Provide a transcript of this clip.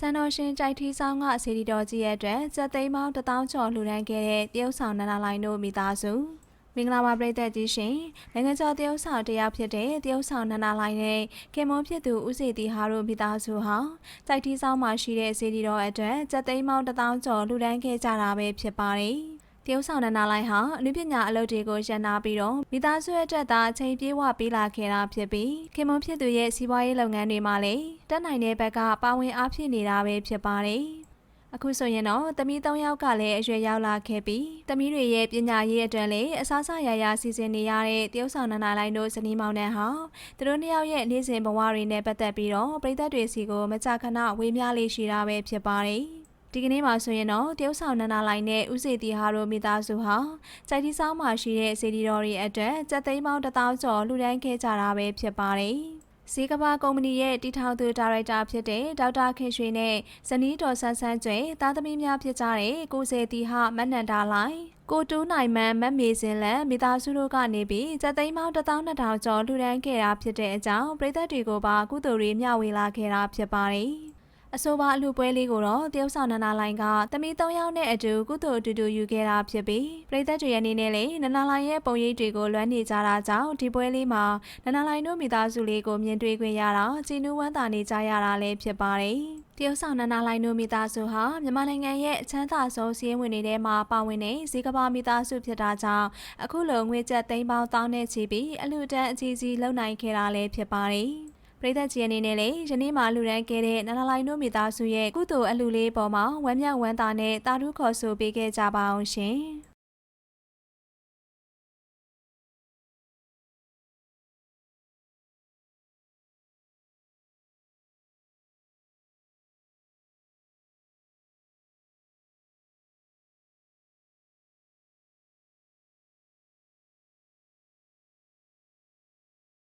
စံတော်ရှင်ကြိုက်ထီးဆောင်ကစီဒီတော်ကြီးရဲ့အတွက်စက်သိန်းပေါင်း1000ကျော်လှူဒန်းခဲ့တဲ့တရုတ်ဆောင်နန္ဒလိုင်းတို့မိသားစုမင်္ဂလာပါပရိသတ်ကြီးရှင်နိုင်ငံကျော်တရုတ်ဆောင်တယောက်ဖြစ်တဲ့တရုတ်ဆောင်နန္ဒလိုင်းနဲ့ခင်မွန်ဖြစ်သူဦးစီတီဟာတို့မိသားစုဟာကြိုက်ထီးဆောင်မှာရှိတဲ့စီဒီတော်အတွက်စက်သိန်းပေါင်း1000ကျော်လှူဒန်းခဲ့ကြတာပဲဖြစ်ပါတယ် တရုတ်ဆောင်နန္ဒလိုင်းဟာအနုပညာအလုပ်တွေကိုရန်နာပြီးတော့မိသားစုရဲ့အတွက်သာအချိန်ပြေးဝပေးလာခဲ့တာဖြစ်ပြီးခင်မွန်ဖြစ်သူရဲ့စီးပွားရေးလုပ်ငန်းတွေမှာလည်းတက်နိုင်တဲ့ဘက်ကပါဝင်အားဖြည့်နေတာပဲဖြစ်ပါတယ်။အခုဆိုရင်တော့တမီး၃ယောက်ကလည်းအရွယ်ရောက်လာခဲ့ပြီးတမီးတွေရဲ့ပညာရေးအတွက်လည်းအစားအစာရရစီစဉ်နေရတဲ့တရုတ်ဆောင်နန္ဒလိုင်းတို့ဇနီးမောင်နှံဟာသူတို့နှစ်ယောက်ရဲ့နေ့စဉ်ဘဝတွေနဲ့ပတ်သက်ပြီးတော့ပြည်သက်တွေစီကိုမကြာခဏဝေးများလေးရှိတာပဲဖြစ်ပါတယ်။ ဒီကနေ့မှာဆိုရင်တော့တရုတ်ဆောင်နန္ဒလိုင်းနဲ့ဥစေတီဟာတို့မိသားစုဟာကြိုက်တီဆောင်မှာရှိတဲ့စေတီတော်တွေအတွက်စက်သိန်းပေါင်း1000ကျော်လှူဒန်းခဲ့ကြတာပဲဖြစ်ပါတယ်။စီကဘာကုမ္ပဏီရဲ့တီထောင်သူဒါရိုက်တာဖြစ်တဲ့ဒေါက်တာခင်ရွှေနဲ့ဇနီးတော်ဆန်းဆန်းကျွဲသားသမီးများဖြစ်ကြတဲ့ကိုစေတီဟာမတ်နန္ဒာလိုင်းကိုတူးနိုင်မန်မတ်မေစင်လန်မိသားစုတို့ကနေပြီးစက်သိန်းပေါင်း1200ကျော်လှူဒန်းခဲ့တာဖြစ်တဲ့အကြောင်းပြည်သက်တွေကိုပါကုသိုလ်တွေမျှဝေလာခဲ့တာဖြစ်ပါတယ်။ အဆိုပါအလှပွဲလေးကိုတော့တရုတ်ဆောင်နန္ဒလိုင်းကတမီ၃ယောက်နဲ့အတူကုသိုလ်အတူတူယူခဲ့တာဖြစ်ပြီးပြည်သက်တွေအနေနဲ့လည်းနန္ဒလိုင်းရဲ့ပုံရိပ်တွေကိုလွှမ်းနေကြတာကြောင့်ဒီပွဲလေးမှာနန္ဒလိုင်းတို့မိသားစုလေးကိုမြင်တွေ့ခွင့်ရတာကြည်နူးဝမ်းသာနေကြရတာလည်းဖြစ်ပါတယ်တရုတ်ဆောင်နန္ဒလိုင်းတို့မိသားစုဟာမြန်မာနိုင်ငံရဲ့အချမ်းသာဆုံးစီးရင်ဝင်တွေထဲမှာပါဝင်တဲ့ဇီကဘာမိသားစုဖြစ်တာကြောင့်အခုလိုငွေကျပ်သိန်းပေါင်းတောင်းနဲ့ချီပြီးအလူတန်းအကြီးကြီးလုံနိုင်ခဲ့တာလည်းဖြစ်ပါတယ် ပရိသတ်ကြီးအနေနဲ့လည်းယနေ့မှလူရန်ခဲ့တဲ့နန္ဒလိုင်းတို့မိသားစုရဲ့ကုသိုလ်အလှူလေးပေါ်မှာဝမ်းမြောက်ဝမ်းသာနဲ့တာဓုခေါ်ဆိုပေးခဲ့ကြပါအောင်ရှင်။